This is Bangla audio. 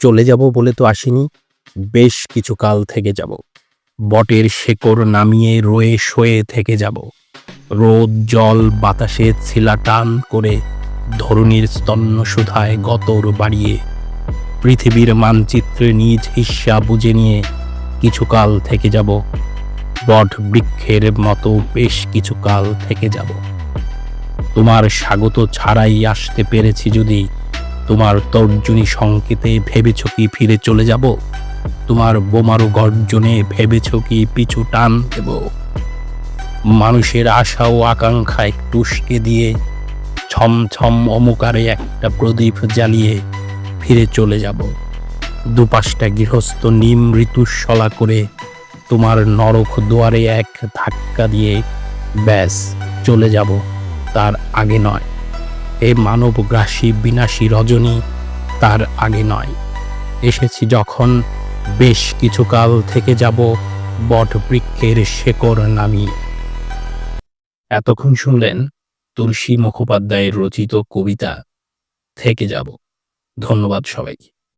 চলে যাব বলে তো আসিনি, বেশ কিছু কাল থেকে যাব। বটের শেকড় নামিয়ে রয়ে শয়ে থেকে যাব। রোদ, জল, বাতাসে ছিলা টান করে ধরুণীর স্তন্য সুধায় গতর বাড়িয়ে পৃথিবীর মানচিত্রে নিজ হিস্সা বুঝে নিয়ে কিছু কাল থেকে যাব। বট বৃক্ষের মতো বেশ কিছু কাল থেকে যাব। তোমার স্বাগত ছাড়াই আসতে পেরেছি যদি তোমার তর্জনী সংকেতে ভেবেছ কি ফিরে চলে যাব? তোমার বোমারু গর্জনে ভেবেছ কি পিছু টান দেব? মানুষের আশা ও আকাঙ্ক্ষা একটু দিয়ে ছম ছম অমুকারে একটা প্রদীপ জ্বালিয়ে ফিরে চলে যাব। দুপাশটা গৃহস্থ নিম ঋতুস্বলা করে তোমার নরক দুয়ারে এক ধাক্কা দিয়ে ব্যাস, চলে যাব। তার আগে নয়। এ মানবগ্রাসী, বিনাশী রজনী তার আগে নয়। এসেছি যখন বেশ কিছুকাল থেকে যাব বট বৃক্ষের শেকড় নামিয়ে। এতক্ষণ শুনলেন তুলসী মুখোপাধ্যায়ের রচিত কবিতা, থেকে যাব। ধন্যবাদ সবাইকে।